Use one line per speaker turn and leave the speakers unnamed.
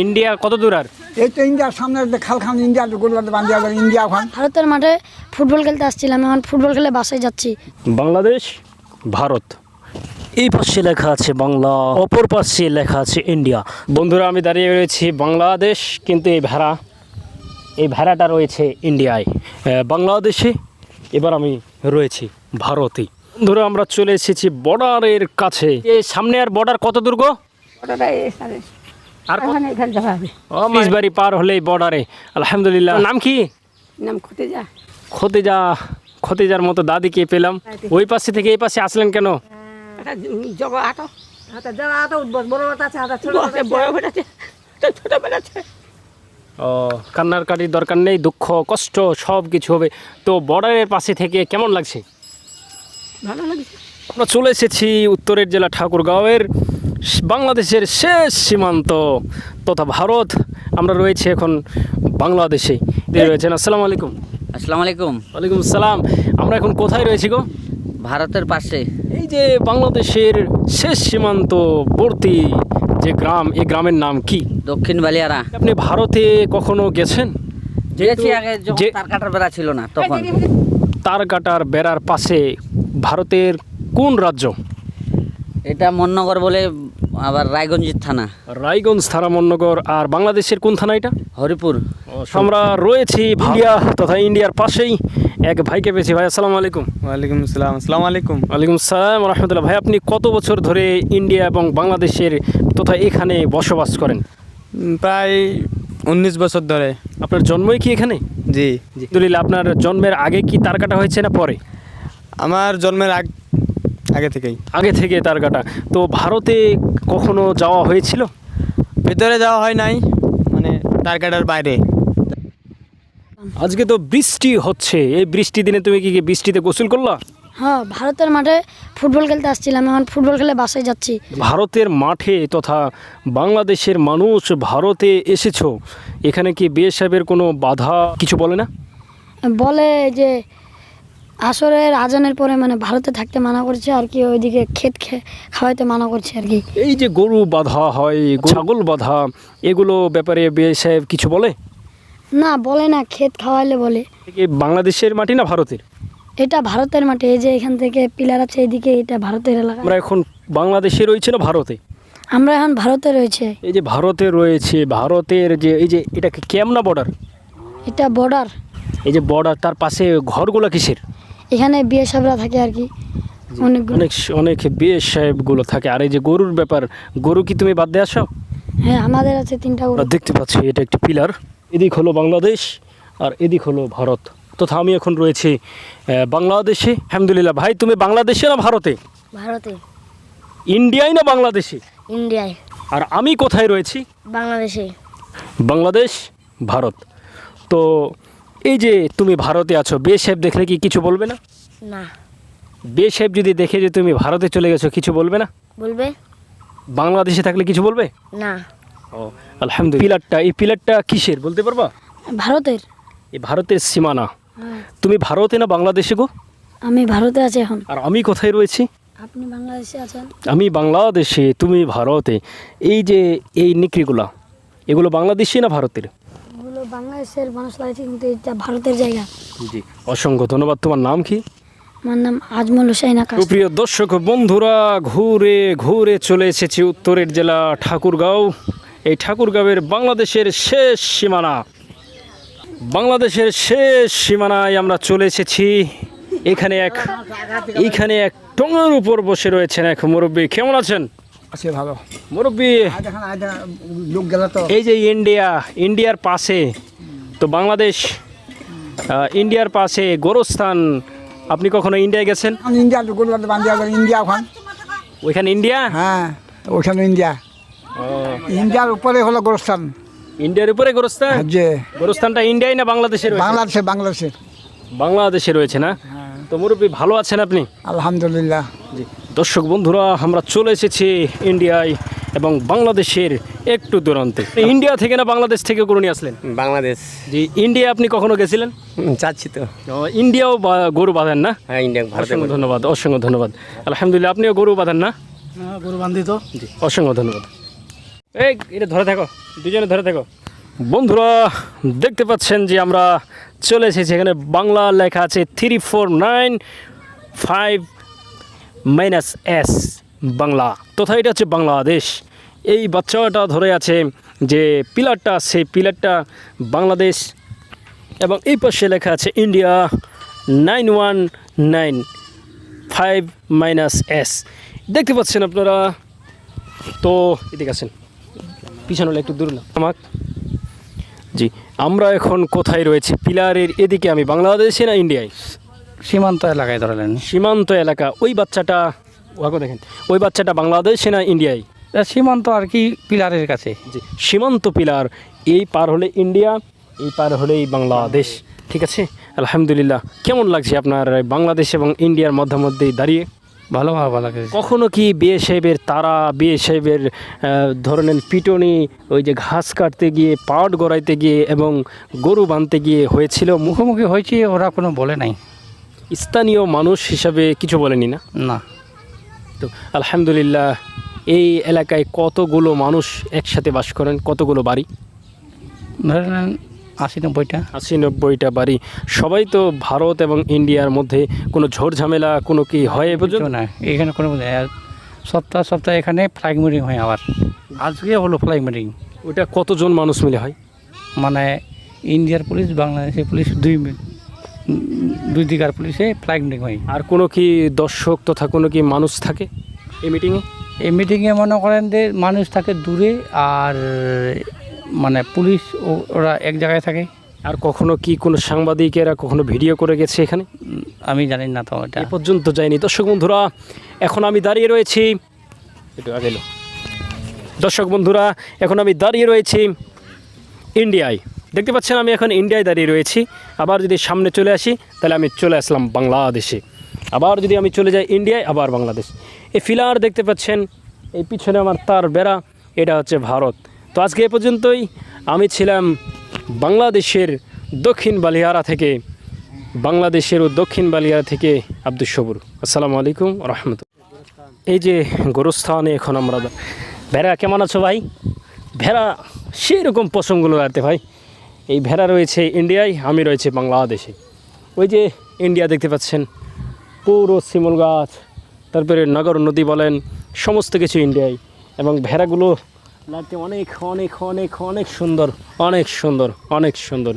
India কত দূর আর?
এই তো ইন্ডিয়ার সামনে একটা খাল খান ইন্ডিয়ার গোলবাদ বান্ধে ইন্ডিয়া ওখান।
ভারতের মাঠে ফুটবল খেলতে আসছিলাম এখন ফুটবল খেলে বাসায় যাচ্ছি।
বাংলাদেশ ভারত। এই পাশে লেখা আছে বাংলা অপর পাশে লেখা আছে ইন্ডিয়া। বন্ধুরা আমি দাঁড়িয়ে রয়েছি বাংলাদেশ কিন্তু এই ভেড়া এই ভেড়াটা রয়েছে ইন্ডিয়ায়। বাংলাদেশে এবার আমি রয়েছি ভারতে। বন্ধুরা আমরা চলে এসেছি বর্ডারের কাছে। এই সামনে আর বর্ডার কত দূর গো? আর বাড়ি পার হলেই বর্ডারে আলহামদুলিল্লাহ। নাম কি?
নাম খুঁটে যা
খতিজা খতিজার মতো দাদিকে পেলাম। ওই পাশে থেকে এই পাশে আসলেন কেন?
জগা আটো। হাতে যারা আটো বড় আছে হাতে ছোট বড় বেড়াচ্ছে ছোট বেড়াচ্ছে
ও কান্নার কাটির দরকার নেই দুঃখ কষ্ট সব কিছু হবে। তো বর্ডারের পাশে থেকে কেমন লাগছে?
ভালো লাগছে।
আমরা চলে এসেছি উত্তরের জেলা ঠাকুরগাঁওয়ের। বাংলাদেশের শেষ সীমান্ত তথা ভারত। আমরা রয়েছি এখন বাংলাদেশে। রয়েছেন? আসসালামু আলাইকুম।
আসসালামু আলাইকুম।
ওয়ালাইকুম সালাম আমরা এখন কোথায় রয়েছি গো?
ভারতের পাশে।
এই যে বাংলাদেশের শেষ সীমান্তবর্তী যে গ্রাম এই গ্রামের নাম কি?
দক্ষিণ বালিয়ারা।
আপনি ভারতে কখনো গেছেন?
গিয়েছি আগে
যে-
তার কাটার বেড়া ছিল না তখন।
তার কাটার বেড়ার পাশে ভারতের কোন রাজ্য?
এটা মন্নগর বলে আবার রায়গঞ্জের থানা।
রায়গঞ্জ থানামনগর আর বাংলাদেশের কোন থানা এটা?
হরিপুর।
আমরা রয়েছি ইন্ডিয়া তথা ইন্ডিয়ার পাশেই এক ভাইকে পেয়েছি। ভাই আসসালামু আলাইকুম।
ওয়ালাইকুম আসসালাম। আসসালামু আলাইকুম।
ওয়ালাইকুম আসসালাম রহমতুল্লাহ। ভাই আপনি কত বছর ধরে ইন্ডিয়া এবং বাংলাদেশের তথা এখানে বসবাস করেন?
প্রায় উনিশ বছর ধরে।
আপনার জন্মই কি এখানে?
জি।
আলহামদুলিল্লাহ আপনার জন্মের আগে কি তার কাটা হয়েছে না পরে?
আমার জন্মের আগ আগে থেকেই।
আগে থেকে তার কাটা। তো ভারতে কখনো যাওয়া হয়েছিল?
ভেতরে যাওয়া হয় নাই মানে তার কাটার বাইরে।
আজকে তো বৃষ্টি হচ্ছে। এই বৃষ্টি দিনে তুমি কি কি বৃষ্টিতে গোসল করলা?
হ্যাঁ ভারতের মাঠে ফুটবল খেলতে আসছিলাম এখন ফুটবল খেলে বাসায় যাচ্ছি।
ভারতের মাঠে তথা বাংলাদেশের মানুষ ভারতে এসেছ। এখানে কি বিয়ে সাহেবের কোনো বাধা কিছু বলে না?
বলে যে আসরের আজানের পরে মানে ভারতে থাকতে মানা করছে আর কি ওইদিকে ক্ষেত খে- খাওয়াইতে মানা করছে আর কি।
এই যে গরু বাধা হয় ছাগল বাধা এগুলো ব্যাপারে বিয়ে সাহেব কিছু বলে?
না বলে না ক্ষেত খাওয়াইলে বলে।
বাংলাদেশের মাটি না ভারতের?
এটা ভারতের মাঠে এই যে এখান থেকে পিলার আছে এইদিকে এটা ভারতের এলাকা।
আমরা এখন বাংলাদেশে রয়েছে না ভারতে?
আমরা এখন ভারতে রয়েছে।
এই যে ভারতে রয়েছে ভারতের যে এই যে এটা কেমনা বর্ডার?
এটা বর্ডার।
এই যে বর্ডার তার পাশে ঘরগুলো কিসের?
এখানে বিয়ে সাবরা থাকে আর কি। অনেকগুলো।
অনেক অনেক বিয়ে সাহেবগুলো থাকে। আর এই যে গরুর ব্যাপার গরু কি তুমি বাদ দিয়ে আসো?
হ্যাঁ আমাদের আছে তিনটা গরু।
দেখতে পাচ্ছি এটা একটি পিলার। এদিক হলো বাংলাদেশ আর এদিক হলো ভারত। তথা আমি এখন রয়েছি বাংলাদেশে। আলহামদুলিল্লাহ। ভাই তুমি বাংলাদেশে না ভারতে?
ভারতে।
ইন্ডিয়ায় না বাংলাদেশে?
ইন্ডিয়ায়।
আর আমি কোথায় রয়েছি?
বাংলাদেশে।
বাংলাদেশ ভারত। তো এই যে তুমি ভারতে আছো বে সাহেব দেখলে কি কিছু বলবে না?
না।
বে সাহেব যদি দেখে যে তুমি ভারতে চলে গেছো কিছু বলবে না?
বলবে?
বাংলাদেশে থাকলে কিছু বলবে?
না।
ও আলহামদুলিল্লাহ। পিলারটা এই পিলারটা কিসের বলতে পারবা?
ভারতের।
এই ভারতের সীমানা। তুমি ভারতে না বাংলাদেশে গো?
আমি ভারতে আছি এখন।
আর আমি কোথায় রয়েছি?
আপনি বাংলাদেশে আছেন?
আমি বাংলাদেশে তুমি ভারতে। এই যে এই নিকড়িগুলা এগুলো বাংলাদেশি না ভারতের?
বাংলাদেশের মানুষ লাগাইছে কিন্তু এটা ভারতের জায়গা।
জি অসংখ্য ধন্যবাদ। তোমার নাম কি?
আমার নাম আজমল হোসেন আকাশ।
সুপ্রিয় দর্শক বন্ধুরা ঘুরে ঘুরে চলে এসেছি উত্তরের জেলা ঠাকুরগাঁও। এই ঠাকুরগাঁওয়ের বাংলাদেশের শেষ সীমানা। বাংলাদেশের শেষ সীমানায় আমরা চলে এসেছি। এখানে এক এইখানে এক টঙের উপর বসে রয়েছেন এক মুরব্বী। কেমন আছেন?
আছে ভালো।
মুরব্বী
লোক গেল তো
এই যে ইন্ডিয়া ইন্ডিয়ার পাশে তো বাংলাদেশ ইন্ডিয়ার পাশে গোরস্থান আপনি কখনো ইন্ডিয়ায় গেছেন?
আবার ইন্ডিয়া ওখান।
ওইখানে ইন্ডিয়া?
হ্যাঁ ওইখানে ইন্ডিয়া। ইন্ডিয়ার উপরে হলো গোরস্থান।
ইন্ডিয়ার উপরে গোরস্থান?
যে।
গোরস্থানটা ইন্ডিয়ায় না বাংলাদেশের
বাংলাদেশে বাংলাদেশে।
বাংলাদেশে রয়েছে না? তো মুরব্বী ভালো আছেন আপনি?
আলহামদুলিল্লাহ।
জি। দর্শক বন্ধুরা আমরা চলে এসেছি ইন্ডিয়ায় এবং বাংলাদেশের একটু দূরান্তে। ইন্ডিয়া থেকে না বাংলাদেশ থেকে গরু নিয়ে আসলেন?
বাংলাদেশ।
জি ইন্ডিয়া আপনি কখনো গেছিলেন?
চাচ্ছি তো।
ইন্ডিয়াও বা- গরু বাঁধেন না?
হ্যাঁ ইন্ডিয়া ভারতে
অসংখ্য ধন্যবাদ অসংখ্য ধন্যবাদ। আলহামদুলিল্লাহ আপনিও গরু বাঁধেন না?
গরু বান্ধি তো।
জি অসংখ্য ধন্যবাদ। এই এটা ধরে থাকো দুজনে ধরে থাকো। বন্ধুরা দেখতে পাচ্ছেন যে আমরা চলে এসেছি এখানে বাংলা লেখা আছে three four nine five minus S Bangla. তথা এটা হচ্ছে বাংলাদেশ। এই বাচ্চাটা ধরে আছে যে পিলারটা, সেই পিলারটা বাংলাদেশ। এবং এই পাশে লেখা আছে India nine one nine five minus S. দেখতে পাচ্ছেন আপনারা? তো এদিকে আছেন পিছনে একটু দূর না। আমার জি, আমরা এখন কোথায় রয়েছে? পিলারের এদিকে আমি বাংলাদেশে না ইন্ডিয়ায়?
সীমান্ত এলাকায় ধরলেন।
সীমান্ত এলাকা। ওই বাচ্চাটা ওয়াকে দেখেন ওই বাচ্চাটা বাংলাদেশে না ইন্ডিয়ায়?
সীমান্ত আর কি পিলারের কাছে?
জি সীমান্ত পিলার। এই পার হলে ইন্ডিয়া এই পার হলেই বাংলাদেশ। ঠিক আছে? আলহামদুলিল্লাহ। কেমন লাগছে আপনার বাংলাদেশ এবং ইন্ডিয়ার মধ্যে দাঁড়িয়ে?
ভালো ভালো লাগে
কখনো কি বিয়ে সাহেবের তারা বিয়ে সাহেবের ধরনের পিটনি ওই যে ঘাস কাটতে গিয়ে পাট গড়াইতে গিয়ে এবং গরু বাঁধতে গিয়ে হয়েছিল?
মুখোমুখি হয়েছে ওরা কোনো বলে নাই।
স্থানীয় মানুষ হিসাবে কিছু বলেনি না?
না।
তো আলহামদুলিল্লাহ এই এলাকায় কতগুলো মানুষ একসাথে বাস করেন? কতগুলো বাড়ি?
ধরেন আশি নব্বইটা।
আশি নব্বইটা বাড়ি। সবাই তো ভারত এবং ইন্ডিয়ার মধ্যে কোনো ঝড় ঝামেলা কোনো কি হয় পর্যন্ত?
না এখানে কোনো সপ্তাহ সপ্তাহে এখানে ফ্লাইং মিটিং হয় আবার। আজকে হলো ফ্লাইং মিটিং
ওইটা কতজন মানুষ মিলে হয়?
মানে ইন্ডিয়ার পুলিশ বাংলাদেশের পুলিশ দুই দুই দিকার পুলিশে ফ্লাইং মিটিং হয়।
আর কোনো কি দর্শক তথা কোনো কি মানুষ থাকে এই মিটিংয়ে
এই মিটিংয়ে মনে করেন যে মানুষ থাকে দূরে আর মানে পুলিশ ওরা এক জায়গায় থাকে।
আর কখনো কি কোনো সাংবাদিকেরা কখনো ভিডিও করে গেছে এখানে?
আমি জানি না তো এটা।
পর্যন্ত যায়নি। দর্শক বন্ধুরা এখন আমি দাঁড়িয়ে রয়েছি। একটু আগে দর্শক বন্ধুরা এখন আমি দাঁড়িয়ে রয়েছি ইন্ডিয়ায়। দেখতে পাচ্ছেন আমি এখন ইন্ডিয়ায় দাঁড়িয়ে রয়েছি। আবার যদি সামনে চলে আসি, তাহলে আমি চলে আসলাম বাংলাদেশে। আবার যদি আমি চলে যাই ইন্ডিয়ায়, আবার বাংলাদেশ। এই ফিলার দেখতে পাচ্ছেন, এই পিছনে আমার তার বেড়া, এটা হচ্ছে ভারত। তো আজকে এ পর্যন্তই, আমি ছিলাম বাংলাদেশের দক্ষিণ বালিয়ারা থেকে, বাংলাদেশের ও দক্ষিণ বালিয়ারা থেকে আব্দুল সবুর। আসসালামু আলাইকুম রহমত এই যে গোরস্থানে এখন আমরা ভেড়া কেমন আছো ভাই? ভেড়া সেই রকম পশমগুলো রাখতে ভাই এই ভেড়া রয়েছে ইন্ডিয়ায়, আমি রয়েছে বাংলাদেশে। ওই যে ইন্ডিয়া দেখতে পাচ্ছেন, পুরো শিমল গাছ, তারপরে নগর নদী বলেন, সমস্ত কিছু ইন্ডিয়ায়। এবং ভেড়াগুলো লাগতে অনেক অনেক অনেক অনেক সুন্দর অনেক সুন্দর অনেক সুন্দর।